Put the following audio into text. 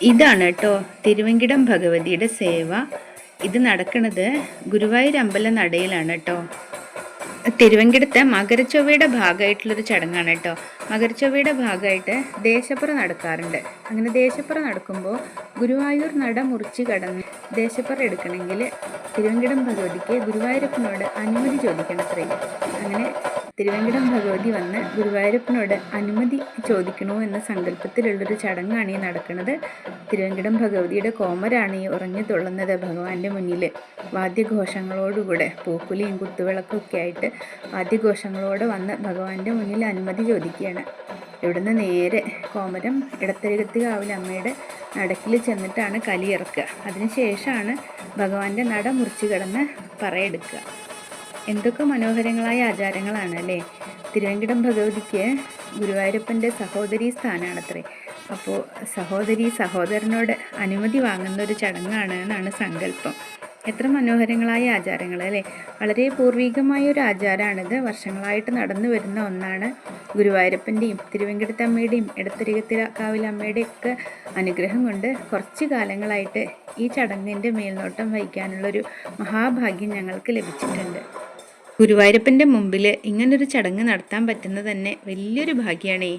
ഇതാണ് കേട്ടോ തിരുവെങ്കിടം ഭഗവതിയുടെ സേവ. ഇത് നടക്കുന്നത് ഗുരുവായൂർ അമ്പല നടയിലാണ് കേട്ടോ. തിരുവങ്കിടത്തെ മകരച്ചൊവ്വയുടെ ഭാഗമായിട്ടുള്ളൊരു ചടങ്ങാണ് കേട്ടോ. മകരച്ചൊവ്വയുടെ ഭാഗമായിട്ട് ദേശപ്പുറ നടക്കാറുണ്ട്. അങ്ങനെ ദേശപ്പുറ നടക്കുമ്പോൾ ഗുരുവായൂർ നട മുറിച്ച് കടന്ന് ദേശപ്പുറ എടുക്കണമെങ്കിൽ തിരുവങ്കിടം ഭഗവതിക്ക് ഗുരുവായൂരപ്പനോട് അനുമതി ചോദിക്കണത്രേ. അങ്ങനെ തിരുവങ്കിടം ഭഗവതി വന്ന് ഗുരുവായൂരപ്പനോട് അനുമതി ചോദിക്കണോ എന്ന സങ്കല്പത്തിലുള്ളൊരു ചടങ്ങാണ് ഈ നടക്കുന്നത് തിരുവനന്തപുരം ഭഗവതിയുടെ കോമരാണ് ഈ ഉറങ്ങി തുള്ളുന്നത് ഭഗവാന്റെ മുന്നിൽ. വാദ്യഘോഷങ്ങളോടുകൂടെ പൂക്കുലിയും കുത്തുവിളക്കും ഒക്കെ ആയിട്ട് വാദ്യഘോഷങ്ങളോടെ വന്ന് ഭഗവാന്റെ മുന്നിൽ അനുമതി ചോദിക്കുകയാണ്. ഇവിടുന്ന് നേരെ കോമരം ഇടത്തരികത്ത് കാവിലെ അമ്മയുടെ നടക്കിൽ ചെന്നിട്ടാണ് കലിയിറക്കുക അതിനുശേഷമാണ് ഭഗവാന്റെ നട മുറിച്ച് കിടന്ന് പറയെടുക്കുക. എന്തൊക്കെ മനോഹരങ്ങളായ ആചാരങ്ങളാണ് അല്ലേ തിരുവങ്കിടം ഭഗവതിക്ക് ഗുരുവായൂരപ്പന്റെ സഹോദരി സ്ഥാനമാണത്രേ അപ്പോൾ സഹോദരി സഹോദരനോട് അനുമതി വാങ്ങുന്ന ഒരു ചടങ്ങാണ് എന്നാണ് സങ്കല്പം. എത്ര മനോഹരങ്ങളായ ആചാരങ്ങൾ അല്ലേ? വളരെ പൂർവികമായ ഒരു ആചാരമാണിത് വർഷങ്ങളായിട്ട് നടന്നു വരുന്ന ഒന്നാണ് ഗുരുവായൂരപ്പന്റെയും തിരുവെങ്കിടത്തമ്മയുടെയും ഇടത്തരികത്തിക്കാവിലമ്മയുടെയും ഒക്കെ അനുഗ്രഹം കൊണ്ട് കുറച്ച് കാലങ്ങളായിട്ട് ഈ ചടങ്ങിന്റെ മേൽനോട്ടം വഹിക്കാനുള്ളൊരു മഹാഭാഗ്യം ഞങ്ങൾക്ക് ലഭിച്ചിട്ടുണ്ട്. ഗുരുവായൂരപ്പന്റെ മുമ്പിൽ ഇങ്ങനൊരു ചടങ്ങ് നടത്താൻ പറ്റുന്നത് തന്നെ വലിയൊരു ഭാഗ്യമാണേ